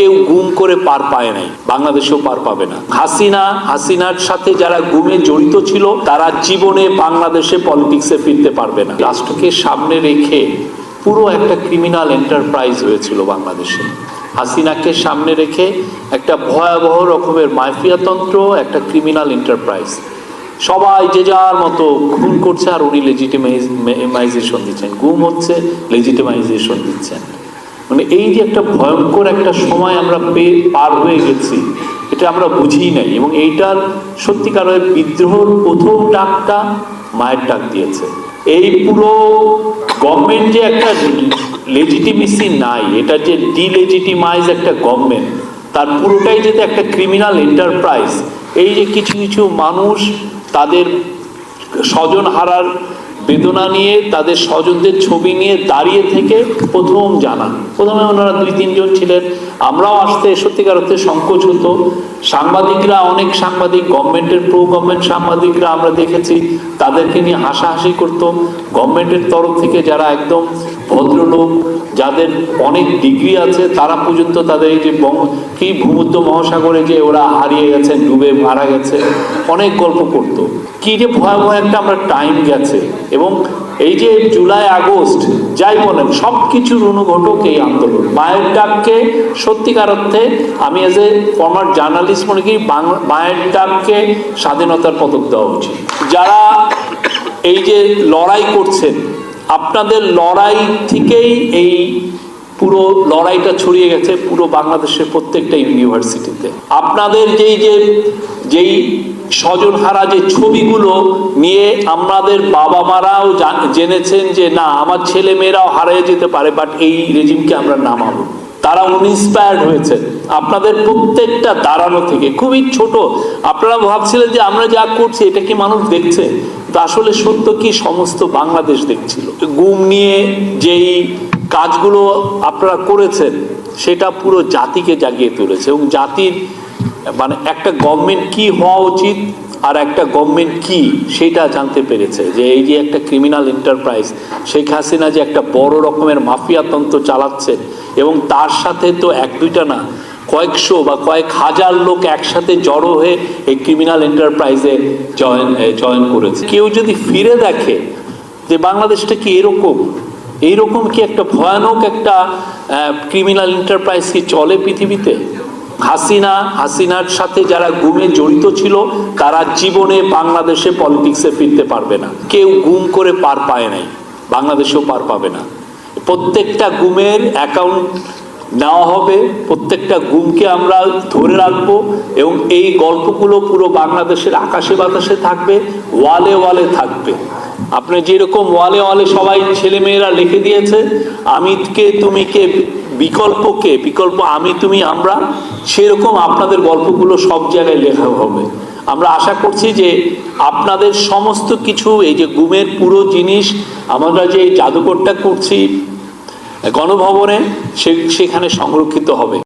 কেউ গুম করে পার পায় নাই বাংলাদেশেও পার পাবে না হাসিনা হাসিনার সাথে যারা গুমে জড়িত ছিল তারা জীবনে বাংলাদেশে পলিটিক্সে ফিরতে পারবে না রাষ্ট্রকে সামনে রেখে পুরো একটা ক্রিমিনাল এন্টারপ্রাইজ হয়েছিল বাংলাদেশে হাসিনাকে সামনে রেখে একটা ভয়াবহ রকমের মাফিয়াতন্ত্র একটা ক্রিমিনাল এন্টারপ্রাইজ সবাই যে যার মতো খুন করছে আর উনি লেজিটিমাইজেশন দিচ্ছেন গুম হচ্ছে লেজিটিমাইজেশন দিচ্ছেন মানে এই যে একটা ভয়ঙ্কর একটা সময় আমরা পেয়ে পার হয়ে গেছি, এটা আমরা বুঝি নাই এবং এইটার সত্যিকারের বিদ্রোহর প্রথম ডাকটা মায়ের ডাক দিয়েছে। এই পুরো গভর্নমেন্ট যে একটা লেজিটিমেসি নাই, এটা যে ডিলেজিটিমাইজ একটা গভর্নমেন্ট তার পুরোটাই যেতে একটা ক্রিমিনাল এন্টারপ্রাইজ এই যে কিছু কিছু মানুষ তাদের স্বজন হারার বেদনা নিয়ে, তাদের স্বজনদের ছবি নিয়ে দাঁড়িয়ে থেকে প্রথম জানান প্রথমে ওনারা দুই, তিনজন ছিলেন। আমরাও আসতে সত্যিকার অর্থে সংকোচ হতো। সাংবাদিকরা, অনেক সাংবাদিক, গভর্নমেন্টের প্রো গভর্নমেন্ট সাংবাদিকরা আমরা দেখেছি, তাদেরকে নিয়ে হাসাহাসি করতো। গভর্নমেন্টের তরফ থেকে যারা একদম ভদ্রলোক যাদের অনেক ডিগ্রি আছে, তারা পর্যন্ত তাদের এই যে কি ভূমধ্য মহাসাগরে যে ওরা হারিয়ে গেছে, ডুবে মারা গেছে, অনেক গল্প করতো। কি যে ভয়াবহ একটা আমরা টাইম গেছে। এবং এই যে জুলাই, আগস্ট, যাই বলেন সব কিছুর অনুঘটক এই আন্দোলন। মায়ের ডাককে, সত্যিকার অর্থে আমি এজ এ ফর্মার জার্নালিস্ট মনে করি মায়ের ডাককে স্বাধীনতার পদক দেওয়া উচিত। যারা এই যে লড়াই করছেন আপনাদের লড়াই থেকেই এই পুরো লড়াইটা ছড়িয়ে গেছে পুরো বাংলাদেশের প্রত্যেকটা ইউনিভার্সিটিতে। আপনাদের যেই যে, যেই স্বজনহারা যে ছবিগুলো নিয়ে আমাদের বাবা মারাও জান- জেনেছেন যে না, আমার ছেলে মেয়েরাও হারিয়ে যেতে পারে, বাট এই রেজিমকে আমরা নামাবো। তারা ইন্সপায়ার্ড হয়েছে। আপনাদের প্রত্যেকটা দাঁড়ানো থেকে, খুবই ছোট। আপনারা ভাবছিলেন যে আমরা যা করছি, এটা কি মানুষ দেখছে? তো আসলে সত্য কি, সমস্ত বাংলাদেশ দেখছিল। গুম নিয়ে যেই কাজগুলো আপনারা করেছেন, সেটা পুরো জাতিকে জাগিয়ে তুলেছে। এবং জাতির মানে একটা গভর্নমেন্ট কি হওয়া উচিত আর একটা গভর্নমেন্ট কি, সেটা জানতে পেরেছে যে এই যে একটা ক্রিমিনাল এন্টারপ্রাইজ শেখ হাসিনা যে একটা বড় রকমের মাফিয়াতন্ত্র চালাচ্ছে এবং তার সাথে তো এক দুইটা না, কয়েকশো বা কয়েক হাজার লোক একসাথে জড়ো হয়ে এই ক্রিমিনাল এন্টারপ্রাইজে জয়েন জয়েন করেছে। কেউ যদি ফিরে দেখে যে বাংলাদেশটা কি এরকম, এইরকম কি একটা ভয়ানক একটা ক্রিমিনাল এন্টারপ্রাইজ কি চলে পৃথিবীতে? হাসিনা, হাসিনার সাথে যারা গুমে জড়িত ছিল, তারা জীবনে বাংলাদেশে পলিটিক্সে ফিরতে পারবে না। কেউ গুম করে পার পায় নাই। বাংলাদেশেও পার পাবে না। প্রত্যেকটা গুমের অ্যাকাউন্ট নেওয়া হবে, প্রত্যেকটা গুমকে আমরা ধরে রাখব এবং এই গল্পগুলো পুরো বাংলাদেশের আকাশে বাতাসে থাকবে, ওয়ালে ওয়ালে থাকবে। আপনি যেরকম ওয়ালে ওয়ালে সবাই ছেলেমেয়েরা লিখে দিয়েছে, আমি কে, তুমি কে বিকল্প কে? বিকল্প আমি, তুমি, আমরা? সেরকম আপনাদের গল্পগুলো সব জায়গায় লেখা হবে। আমরা আশা করছি যে আপনাদের সমস্ত কিছু, এই যে গুমের পুরো জিনিস, আমরা যে জাদুকরটা করছি, গণভবনে সেখানে সংরক্ষিত হবে।